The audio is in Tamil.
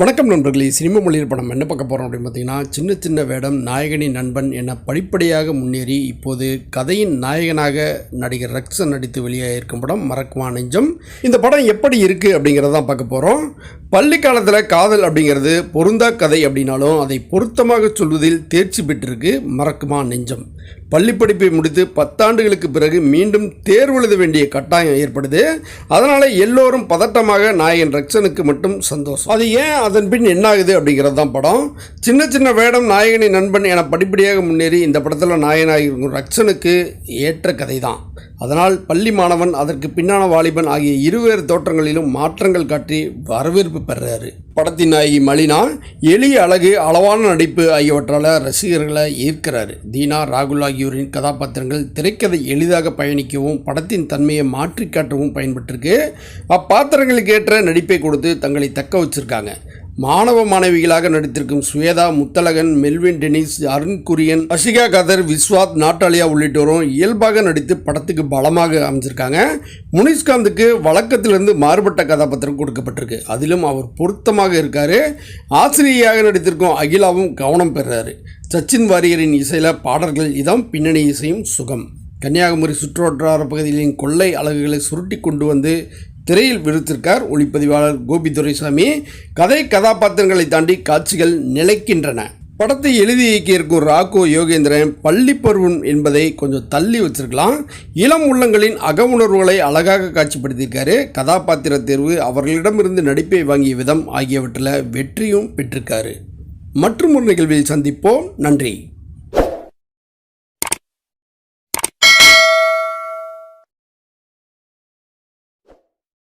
வணக்கம் நண்பர்களே சினிமா மொழியில் படம் என்ன பார்க்க போகிறோம் அப்படின்னு பார்த்தீங்கன்னா சின்ன சின்ன வேடம் நாயகனின் நண்பன் என படிப்படியாக முன்னேறி இப்போது கதையின் நாயகனாக நடிகர் ரக்ஷன் நடித்து வெளியாக இருக்கும் படம் மறக்குமா நெஞ்சம்? இந்த படம் எப்படி இருக்குது அப்படிங்கிறதான் பார்க்க போகிறோம் பள்ளி காலத்தில் காதல் அப்படிங்கிறது பொருந்தா கதை அப்படின்னாலும் அதை பொருத்தமாக சொல்வதில் தேர்ச்சி பெற்றிருக்கு மறக்குமா நெஞ்சம். பள்ளிப்படிப்பை முடித்து பத்தாண்டுகளுக்கு பிறகு மீண்டும் தேர்வு எழுத வேண்டிய கட்டாயம் ஏற்படுது. அதனால் எல்லோரும் பதட்டமாக நாயகன் ரக்ஷனுக்கு மட்டும் சந்தோஷம். அது ஏன் அதன் பின் என்ன ஆகுது அப்படிங்கிறது தான் படம். சின்ன சின்ன வேடம் நாயகனின் நண்பன் என படிப்படியாக முன்னேறி இந்த படத்தில் நாயகனாக இருக்கும் ரக்ஷனுக்கு ஏற்ற கதை தான் அதனால் பள்ளி மாணவன் அதற்கு பின்னான வாலிபன் ஆகிய இருவேறு தோற்றங்களிலும் மாற்றங்கள் காட்டி வரவேற்பு பெறுறாரு படத்தின் நாயகி மலினா எளிய அழகு அளவான நடிப்பு ஆகியவற்றால் ரசிகர்களை ஈர்க்கிறாரு. தீனா ராகுல் ஆகியோரின் கதாபாத்திரங்கள் திரைக்கதை எளிதாக பயணிக்கவும் படத்தின் தன்மையை மாற்றி காட்டவும் பயன்பட்டிருக்கு அப்பாத்திரங்களுக்கு ஏற்ற நடிப்பை கொடுத்து தங்களை தக்க வச்சிருக்காங்க. மாணவ மாணவிகளாக நடித்திருக்கும் Swetha Muthalagan Melvin Denis Arun Kurian Asika Kadhar Viswath Natalia உள்ளிட்டோரும் இயல்பாக நடித்து படத்துக்கு பலமாக அமைஞ்சிருக்காங்க. முனிஷ்காந்துக்கு வழக்கத்திலிருந்து மாறுபட்ட கதாபாத்திரம் கொடுக்கப்பட்டிருக்கு. அதிலும் அவர் பொருத்தமாக இருக்கார். ஆசிரியையாக நடித்திருக்கும் அகிலாவும் கவனம் பெறுறாரு சச்சின் வாரியரின் இசையில் பாடல்கள் இதான் பின்னணி இசையும் சுகம். கன்னியாகுமரி சுற்றுவட்டார பகுதிகளின் கொள்ளை அழகுகளை சுருட்டி கொண்டு வந்து திரையில் விடுத்திருக்கார் ஒளிப்பதிவாளர் கோபி துரைசாமி கதை கதாபாத்திரங்களை தாண்டி காட்சிகள் நிலைக்கின்றன. படத்தை எழுதி இயக்கியிருக்கும் ராகோ யோகேந்திரன் பள்ளி பருவம் என்பதை கொஞ்சம் தள்ளி வச்சிருக்கலாம். இளம் உள்ளங்களின் அக உணர்வுகளை அழகாக காட்சிப்படுத்தியிருக்காரு. கதாபாத்திர தேர்வு அவர்களிடமிருந்து நடிப்பை வாங்கிய விதம் ஆகியவற்றில் வெற்றியும் பெற்றிருக்காரு. மற்றும் ஒரு நிகழ்வில் சந்திப்போம். நன்றி.